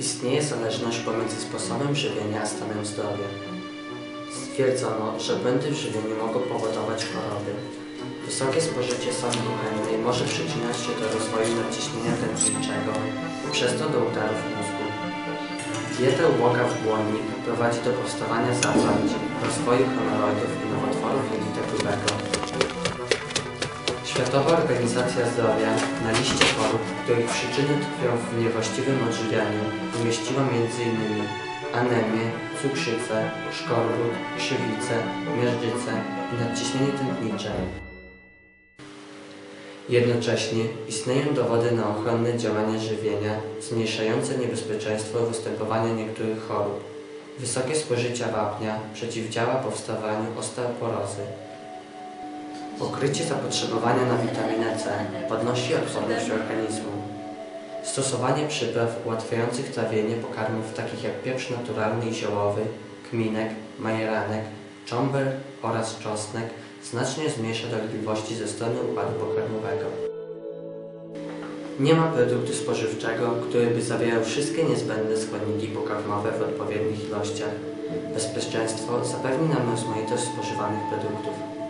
Istnieje zależność pomiędzy sposobem żywienia a stanem zdrowia. Stwierdzono, że błędy w żywieniu mogą powodować choroby. Wysokie spożycie soli kuchennej może przyczyniać się do rozwoju nadciśnienia tętniczego, przez to do udarów mózgu. Dieta uboga w błonnik prowadzi do powstawania zaparć, rozwoju hemoroidów i nowotworów jelita grubego. Światowa Organizacja Zdrowia na liście chorób, których przyczyny tkwią w niewłaściwym odżywianiu, umieściła m.in. anemię, cukrzycę, szkorbut, krzywicę, miażdżycę i nadciśnienie tętnicze. Jednocześnie istnieją dowody na ochronne działanie żywienia zmniejszające niebezpieczeństwo występowania niektórych chorób. Wysokie spożycie wapnia przeciwdziała powstawaniu osteoporozy. Pokrycie zapotrzebowania na witaminę C podnosi odporność organizmu. Stosowanie przypraw ułatwiających trawienie pokarmów takich jak pieprz naturalny i ziołowy, kminek, majeranek, czomber oraz czosnek znacznie zmniejsza dolegliwości ze strony układu pokarmowego. Nie ma produktu spożywczego, który by zawierał wszystkie niezbędne składniki pokarmowe w odpowiednich ilościach. Bezpieczeństwo zapewni nam rozmaitość spożywanych produktów.